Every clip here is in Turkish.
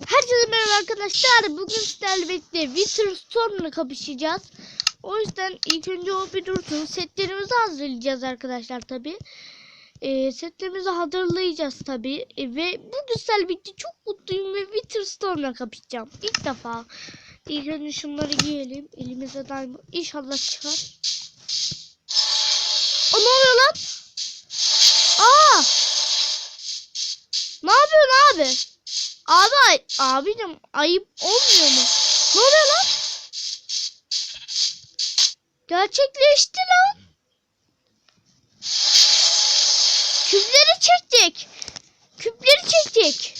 Herkese merhaba arkadaşlar. Bugün sizlerle birlikte Winter Storm'la kapışacağız. O yüzden ilk önce o bir dursun. Setlerimizi hazırlayacağız arkadaşlar tabi. Ee, setlerimizi hazırlayacağız tabi. Ee, ve bugün sizlerle birlikte çok mutluyum ve Winter Storm'la kapışacağım. İlk defa. İlk önce şunları giyelim. Elimize diamond. İnşallah çıkar. O ne oluyor lan? Aa! Ne yapıyorsun abi? Abi abicim ayıp olmuyor mu? Ne oluyor lan? Gerçekleşti lan. Küpleri çektik. Küpleri çektik.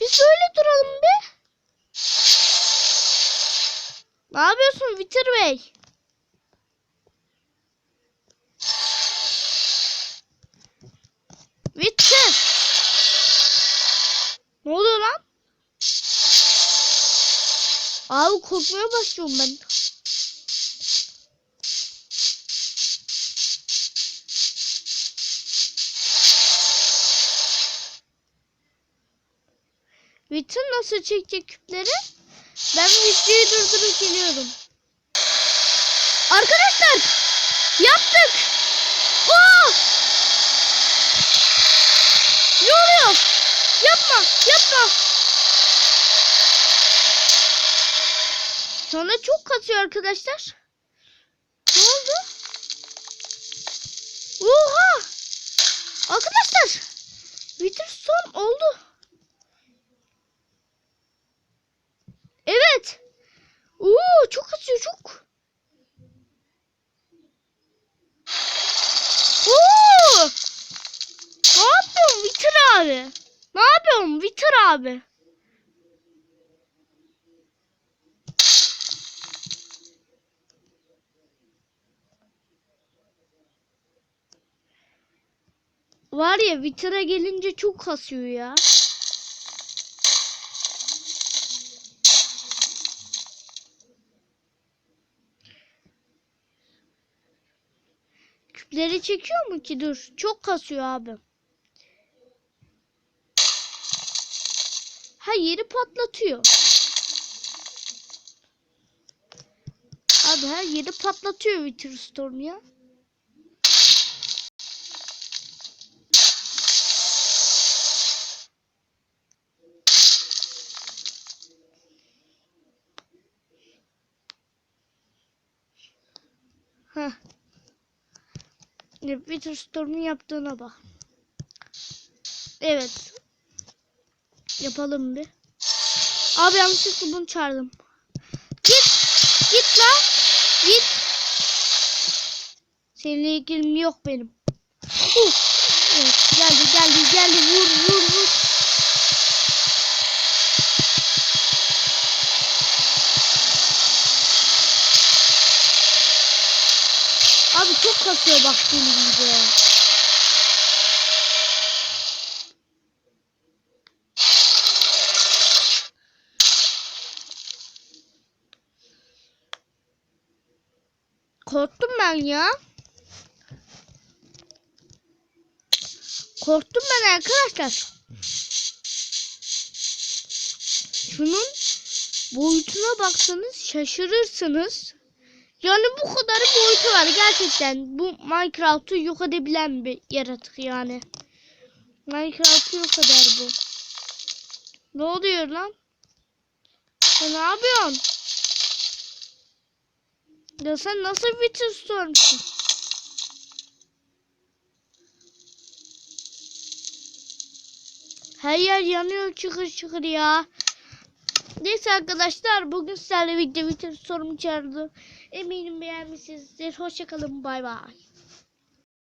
Biz böyle duralım be. Ne yapıyorsun Vitir Bey? Vitir. Ne oluyor lan? Abi korkmaya başlıyorum ben. Bütün nasıl çekecek küpleri? Ben videoyu durdurup geliyorum. Arkadaşlar yaptık. Oo! Ne oluyor? Yapma, yapma. Sonra çok katıyor arkadaşlar. Ne oldu? Oha! Arkadaşlar, Witherstorm oldu. Evet. Oo, çok katıyor çok. Oo! Ne yapıyorsun Wither abi? Ne yapıyorsun Wither abi? Var ya Wither'a gelince çok kasıyor ya. Küpleri çekiyor mu ki? Dur. Çok kasıyor abi. Ha yeri patlatıyor. Abi her yeri patlatıyor Wither Storm ya. Heh. Storm'un yaptığına bak. Evet. Yapalım bir. Abi yanlışlıkla bunu çağırdım. Git. Git lan. Git. Seninle ilgilim yok benim. Abi çok kasıyor bak gibi. Korktum ben ya. Korktum ben arkadaşlar. Şunun boyutuna baksanız şaşırırsınız. Yani bu kadar boyutu var gerçekten. Bu Minecraft'ı yok edebilen bir yaratık yani. Minecraft'ı yok eder bu. Ne oluyor lan? Sen ne yapıyorsun? Ya sen nasıl bir Storm'sun? Her yer yanıyor çıkır çıkır ya. Neyse arkadaşlar bugün sizlerle birlikte Winter Storm çağırdı. Eminim beğenmişsinizdir. Hoşçakalın bay bay.